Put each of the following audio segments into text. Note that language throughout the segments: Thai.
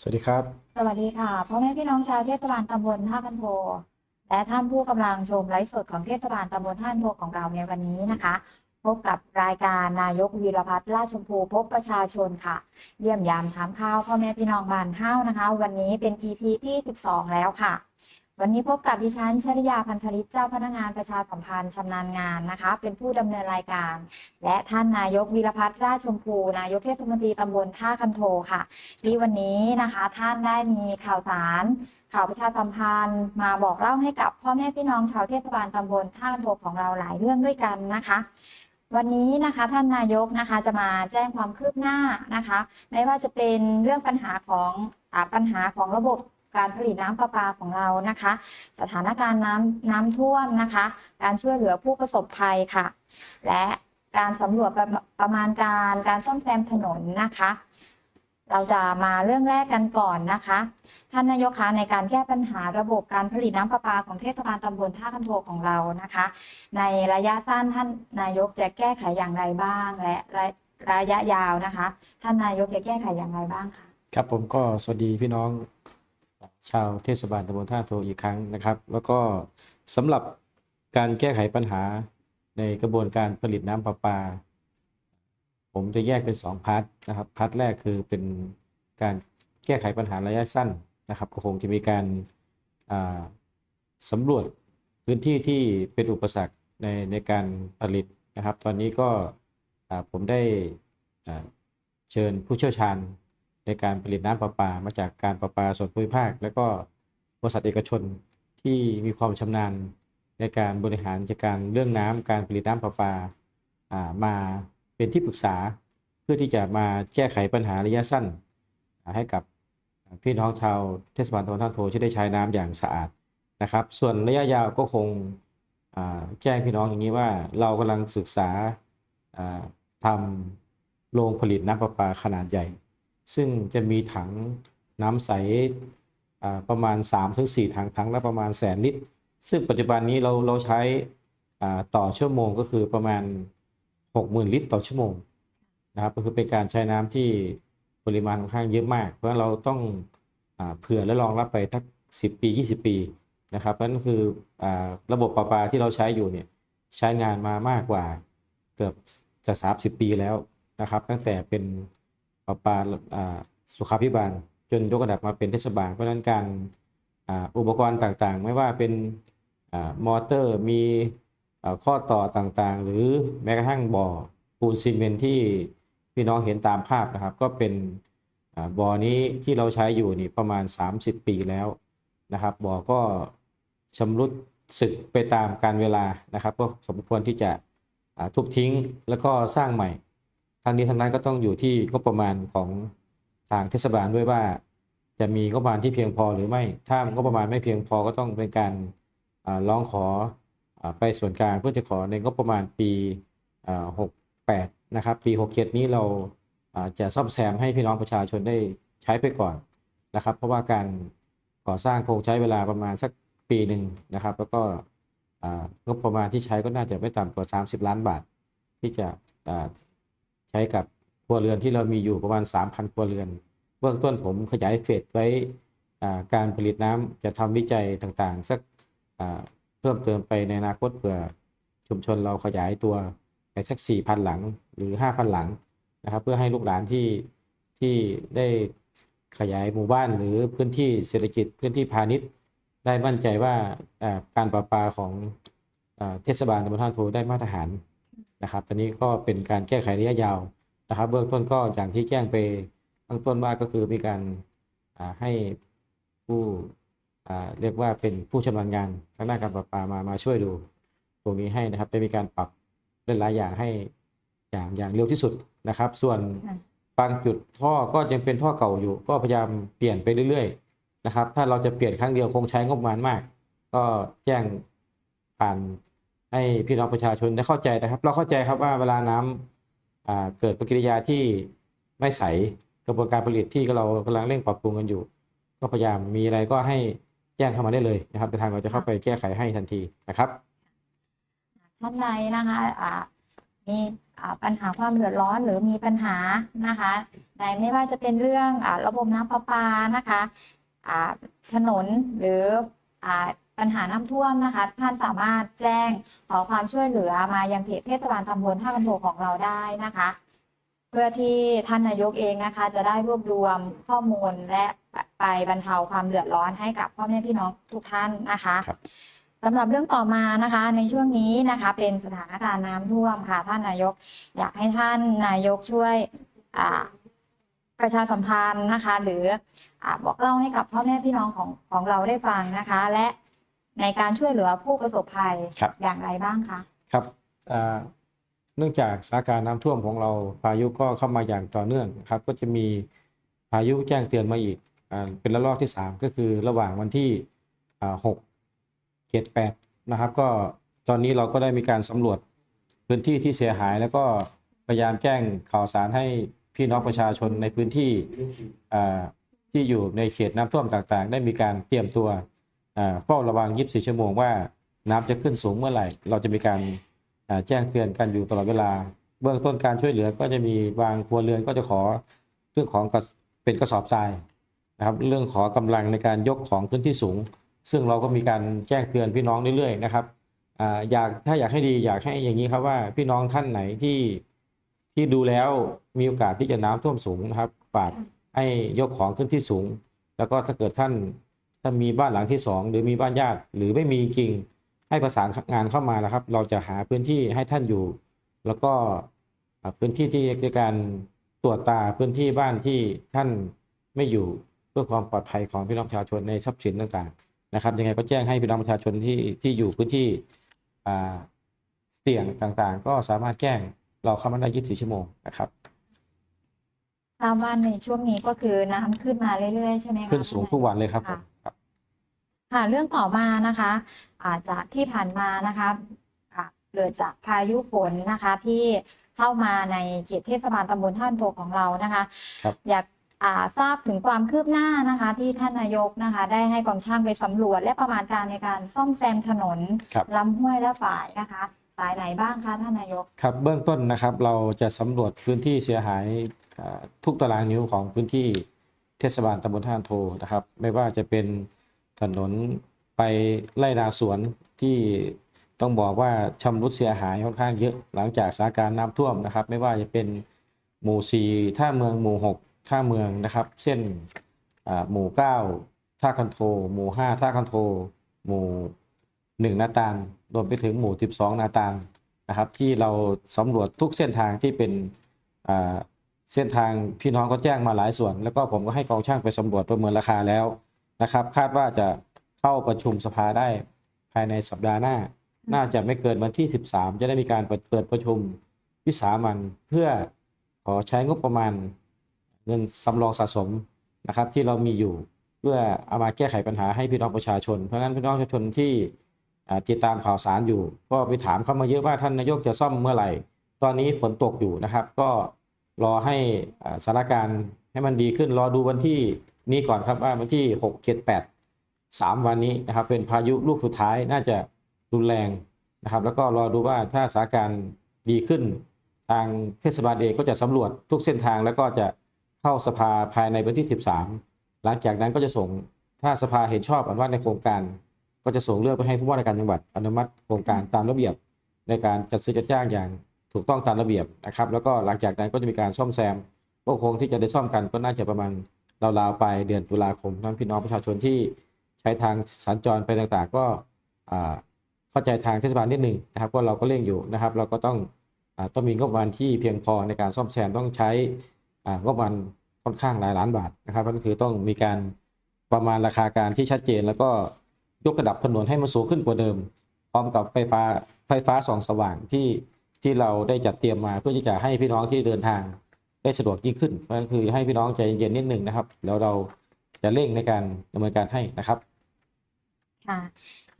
สวัสดีครับ สวัสดีค่ะพ่อแม่พี่น้องชาวเทศบาลตำบลท่าคันโท และท่านผู้กำลังชมไลฟ์สดของเทศบาลตำบลท่าคันโทของเราในวันนี้นะคะ พบกับรายการนายกวีรพัฒน์ราชชมพูพบประชาชนค่ะ เยี่ยมยามถามข้าวพ่อแม่พี่น้องบ้านเฮ้านะคะ วันนี้เป็น EP ที่ 12 แล้วค่ะ วันนี้พบกับดิฉันชริยาพันธลิตเจ้าพนักงานประชาสัมพันธ์ชำนาญงานนะคะ เป็นผู้ดำเนินรายการ และท่านนายกวีรพัฒน์ราชชมพู นายกเทศมนตรีตำบลท่าคันโทค่ะ ที่วันนี้นะคะท่านได้มีข่าวสารข่าวประชาสัมพันธ์มาบอกเล่าให้กับพ่อแม่พี่น้องชาวเทศบาลตำบลท่าคันโทของเราหลายเรื่องด้วยกันนะคะวันนี้นะคะท่านนายกนะคะจะมาแจ้งความคืบหน้านะคะ ไม่ว่าจะเป็นเรื่องปัญหาของอปัญหาของระบบ การผลิตน้ำประปาของเรานะคะ สถานการณ์น้ำน้ำท่วมนะคะ การช่วยเหลือผู้ประสบภัยค่ะ และการสำรวจประประมาณการการซ่อมแซมถนนนะคะ เราจะมาเรื่องแรกกันก่อนนะคะ ท่านนายกคะในการแก้ปัญหาระบบการผลิตน้ำประปาของเทศบาลตำบลท่าคันโทของเรานะคะ ในระยะสั้นท่านนายกจะแก้ไขอย่างไรบ้าง และระระยะยาวนะคะ ท่านนายกจะแก้ไขอย่างไรบ้างคะครับผมก็สวัสดีพี่น้อง ชาวเทศบาลตำบลท่าโทอีกครั้งนะครับ แล้วก็สำหรับการแก้ไขปัญหาในกระบวนการผลิตน้ำประปา ผมจะแยกเป็นสองพาร์ทนะครับพาร์ทแรกคือเป็นการแก้ไขปัญหาระยะสั้นนะครับก็คงจะมีการาสำรวจพื้นที่ที่เป็นอุปสรรคในในการผลิตนะครับ ตอนนี้ก็ผมได้เชิญผู้เชี่ยวชาญ ในการผลิตน้ำประปามาจากการประปาส่วนภูมิภาค และก็บริษัทเอกชนที่มีความชำนาญในการบริหารจัดการเรื่องน้ำการผลิตน้ำประปาามาเป็นที่ปรึกษา เพื่อที่จะมาแก้ไขปัญหาระยะสั้น ให้กับพี่น้องชาวเทศบาลตำบลท่าโพที่ได้ใช้น้ำอย่างสะอาดนะครับ ส่วนระยะยาวก็คงแจ้งพี่น้องอย่างนี้ว่าเรากำลังศึกษาอ่าทำโรงผลิตน้ำประปาขนาดใหญ่ ซึ่งจะมีถังน้ำใสประมาณ 3-4 ถังถังละประมาณแสนลิตร ซึ่งปัจจุบันนี้เราเราใช้ต่อชั่วโมงก็คือประมาณ 60,000 ลิตรต่อชั่วโมงนะครับก็คือเป็นการใช้น้ำที่ปริมาณค่อนข้างเยอะมาก เพราะเราต้องอเผื่อและรองรับไปทัก 10 ปี 20 ปีนะครับนั่นคืออระบบประปาที่เราใช้อยู่เนี่ยใช้งานมามากกว่าเกือบจะ 30 ปีแล้วนะครับ ตั้งแต่เป็น ประปาอ่าสุขาภิบาล จนยกระดับมาเป็นเทศบาล เพราะนั้นการอุปกรณ์ต่างๆ ไม่ว่าเป็นอมอเตอร์มีข้อต่อต่างๆ หรือแม้กระทั่งบ่อปูนซีเมนต์ที่พี่น้องเห็นตามภาพนะครับ ก็เป็นบ่อนี้ที่เราใช้อยู่นี่ประมาณ 30 ปีแล้วนะครับบ่อก็ชำรุดสึกไปตามการเวลานะครับ ก็สมควรที่จะทุบทิ้งแล้วก็สร้างใหม่ ทางนี้ทางนั้นก็ต้องอยู่ที่งบประมาณของทางเทศบาลด้วยว่า จะมีงบประมาณที่เพียงพอหรือไม่ ถ้างบประมาณไม่เพียงพอก็ต้องเป็นการร้องขออไปส่วนกลางเพื่อจะขอในงบประมาณปี 68 นะครับปี 67 นี้เราจะซ่อมแซมให้พี่น้องประชาชนได้ใช้ไปก่อนนะครับ เพราะว่าการก่อสร้างคงใช้เวลาประมาณสักปีหนึ่งนะครับ แล้วก็งบประมาณที่ใช้ก็น่าจะไม่ต่ำกว่า 30 ล้านบาท ที่จะ ใช้กับครัวเรือนที่เรามีอยู่ประมาณ 3,000 ครัวเรือน เบื้องต้นผมขยายเฟสไว้การผลิตน้ำจะทำวิจัยต่างๆ สักเพิ่มเติมไปในอนาคตเผื่อชุมชนเราขยายตัวไปสักสี่พันหลังหรือห้าพันหลังนะครับ เพื่อให้ลูกหลานที่ที่ได้ขยายหมู่บ้านหรือพื้นที่เศรษฐกิจพื้นที่พาณิชย์ ได้มั่นใจว่าการประปาของเทศบาลตำบลท่าโพได้มาตรฐาน นะครับตอนนี้ก็เป็นการแก้ไขระยะยาวนะครับ เบื้องต้นก็อย่างที่แจ้งไปเบื้องต้นว่าก็คือมีการอ่าให้ผู้อ่าเรียกว่าเป็นผู้ชำนาญงานทางด้านการประปามามาช่วยดูตรงนี้ให้นะครับได้มีการปรับหลายๆอย่างให้อย่างอย่างเร็วที่สุดนะครับ ส่วนค่ะบางจุดท่อก็ยังเป็นท่อเก่าอยู่ ก็พยายามเปลี่ยนไปเรื่อยๆนะครับ ถ้าเราจะเปลี่ยนครั้งเดียวคงใช้งบประมาณมาก ก็แจ้งผ่าน ให้พี่น้องประชาชนได้เข้าใจนะครับ เราเข้าใจครับว่าเวลาน้ำอ่าเกิดปฏิกิริยาที่ไม่ใสกระบวนการผลิตที่เรากำลังเร่งปรับปรุงกันอยู่ ก็พยายามมีอะไรก็ให้แจ้งเข้ามาได้เลยนะครับทางเราจะเข้าไปแก้ไขให้ทันทีนะครับท่านใดนะคะมีปัญหาความเดือดร้อนหรือมีปัญหานะคะในไม่ว่าจะเป็นเรื่องอระบบน้ำประปานะคะถนนหรืออ ปัญหาน้ำท่วมนะคะ ท่านสามารถแจ้งขอความช่วยเหลือมายังเพจเทศบาลตำบลท่ากันโทของเราได้นะคะ เพื่อที่ท่านนายกเองนะคะ จะได้รวบรวมข้อมูลและไปบรรเทาความเดือดร้อนให้กับพ่อแม่พี่น้องทุกท่านนะคะครับสำหรับเรื่องต่อมานะคะ ในช่วงนี้นะคะ เป็นสถานการณ์น้ำท่วมค่ะ ท่านนายก อยากให้ท่านนายกช่วยอ่าประชาสัมพันธ์นะคะ หรืออาบอกเล่าให้กับพ่อแม่พี่น้องของของเราได้ฟังนะคะ และ ในการช่วยเหลือผู้ประสบภัยครับ อย่างไรบ้างคะ ครับอ่าเนื่องจากสถานการณ์น้ำท่วมของเราพายุก็เข้ามาอย่างต่อเนื่องนะครับ ก็จะมีพายุแจ้งเตือนมาอีกอ่าเป็นระลอกที่ 3 ก็คือระหว่างวันที่อ่า6 7 8นะครับ ก็ตอนนี้เราก็ได้มีการสำรวจพื้นที่ที่เสียหาย แล้วก็พยายามแจ้งข่าวสารให้พี่น้องประชาชนในพื้นที่อ่าที่อยู่ในเขตน้ำท่วมต่างๆ ได้มีการเตรียมตัวอ่า เฝ้าระวัง 24 ชั่วโมงว่าน้ำจะขึ้นสูงเมื่อไหร่ เราจะมีการแจ้งเตือนกันอยู่ตลอดเวลา เบื้องต้นการช่วยเหลือก็จะมีบางครัวเรือนก็จะขอเรื่องของเป็นกระสอบทรายนะครับเรื่องขอกำลังในการยกของพื้นที่สูง ซึ่งเราก็มีการแจ้งเตือนพี่น้องเรื่อยๆนะครับอ่าอยากถ้าอยากให้ดีอยากให้อย่างนี้ครับว่าพี่น้องท่านไหนที่ที่ดูแล้วมีโอกาสที่จะน้ำท่วมสูงนะครับฝากให้ยกของขึ้นที่สูง แล้วก็ถ้าเกิดท่าน ถ้ามีบ้านหลังที่สองหรือมีบ้านญาติ หรือไม่มีจริงให้ประสานงานเข้ามานะครับ เราจะหาพื้นที่ให้ท่านอยู่ แล้วก็อ่าพื้นที่ที่ในการตรวจตาพื้นที่บ้านที่ท่านไม่อยู่เพื่อความปลอดภัยของพี่น้องประชาชนในทรัพย์สินต่างๆนะครับ ยังไงก็แจ้งให้พี่น้องประชาชนที่ที่อยู่พื้นที่อ่าเสี่ยงต่างๆ ก็สามารถแจ้งเราเข้ามาได้ 24 ชั่วโมงนะครับทราบว่าในช่วงนี้ก็คือน้ำขึ้นมาเรื่อยๆใช่ไหมคะขึ้นสูงทุกวันเลยครับผม ครับค่ะเรื่องต่อมานะคะอาจากที่ผ่านมานะคะอ่าเกิดจากพายุฝนนะคะที่เข้ามาในเขตเทศบาลตำบลท่านโทของเรานะคะครับ อยากอ่าทราบถึงความคืบหน้านะคะที่ท่านนายกนะคะ ได้ให้กองช่างไปสำรวจ และประมาณการในการซ่อมแซมถนนครับ ลำห้วยและฝายนะคะ สายไหนบ้างคะท่านนายก ครับเบื้องต้นนะครับเราจะสำรวจพื้นที่เสียหายอ่าทุกตารางนิ้วของพื้นที่เทศบาลตำบลท่าโทนะครับ ไม่ว่าจะเป็น ถนนไปไล่นาสวนที่ต้องบอกว่าชำรุดเสียหายค่อนข้างเยอะหลังจากสถานการณ์น้ำท่วมนะครับ ไม่ว่าจะเป็นหมู่สี่ท่าเมืองหมู่หกท่าเมืองนะครับเช่นหมู่เก้าท่าคันโทหมู่ห้าท่าคันโทหมู่หนึ่งนาตาลรวมไปถึงหมู่สิบสองนาตาลนะครับที่เราสำรวจทุกเส้นทางที่เป็นเส้นทางพี่น้องก็แจ้งมาหลายส่วน แล้วก็ผมก็ให้กองช่างไปสำรวจประเมินราคาแล้ว นะครับ คาดว่าจะเข้าประชุมสภาได้ภายในสัปดาห์หน้า น่าจะไม่เกินวันที่ 13 จะได้มีการเปิดเปิดประชุมวิสามันเพื่อขอใช้งบประมาณเงินสำรองสะสมนะครับที่เรามีอยู่เพื่อเอามาแก้ไขปัญหาให้พี่น้องประชาชน เพราะงั้นพี่น้องประชาชนที่อ่าติดตามข่าวสารอยู่ ก็ไปถามเข้ามาเยอะว่าท่านนายกจะซ่อมเมื่อไหร่ ตอนนี้ฝนตกอยู่นะครับ ก็รอให้อ่าสถานการณ์ให้มันดีขึ้นรอดูวันที่ นี้ก่อนครับว่าวันที่6 7 8 3วันนี้นะครับ เป็นพายุลูกสุดท้ายน่าจะรุนแรงนะครับ แล้วก็รอดูว่าถ้าสถานการณ์ดีขึ้น ทางเทศบาลเองก็จะสำรวจทุกเส้นทางแล้วก็จะเข้าสภาภายในวันที่ 13 หลังจากนั้นก็จะส่งถ้าสภาเห็นชอบอนุมัติในโครงการ ก็จะส่งเรื่องไปให้ผู้ว่าราชการจังหวัดอนุมัติโครงการตามระเบียบในการจัดซื้อจัดจ้างอย่างถูกต้องตามระเบียบนะครับ แล้วก็หลังจากนั้นก็จะมีการซ่อมแซมก็คงที่จะได้ซ่อมกันก็น่าจะประมาณ ราวๆไปเดือนตุลาคมท่านพี่น้องประชาชนที่ใช้ทางสัญจรไปต่างๆ ก็เข้าใจทางเทศบาลนิดหนึ่งนะครับว่าเราก็เร่งอยู่นะครับ เราก็ต้องอต้องมีงบประมาณที่เพียงพอในการซ่อมแซมต้องใช้งบประมาณค่อนข้างหลายล้านบาทนะครับนั่นคือต้องมีการประมาณราคาการที่ชัดเจน แล้วก็ยกระดับถนนให้มันสูงขึ้นกว่าเดิม พร้อมกับไฟฟ้าไฟฟ้าส่องสว่างที่ที่เราได้จัดเตรียมมาเพื่อที่จะให้พี่น้องที่เดินทาง ได้สะดวกยิ่งขึ้นเพราะฉะนั้นคือให้พี่น้องใจเย็นๆนิดหนึ่งนะครับ แล้วเราจะเร่งในการดำเนินการให้นะครับค่ะ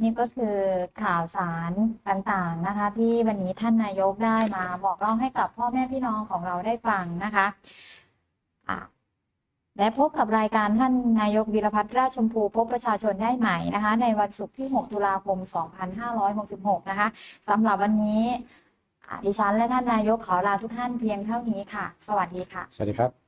นี่ก็คือข่าวสารต่างๆนะคะ ที่วันนี้ท่านนายกได้มาบอกเล่าให้กับพ่อแม่พี่น้องของเราได้ฟังนะคะะและพบกับรายการท่านนายกวีรพัฒน์ราชชมพูพบประชาชนได้ใหม่นะคะ ในวันศุกร์ที่ 6 ตุลาคม 2566 นะคะสำหรับวันนี้ ดิฉันและท่านนายกขอลาทุกท่านเพียงเท่านี้ค่ะ สวัสดีค่ะ สวัสดีครับ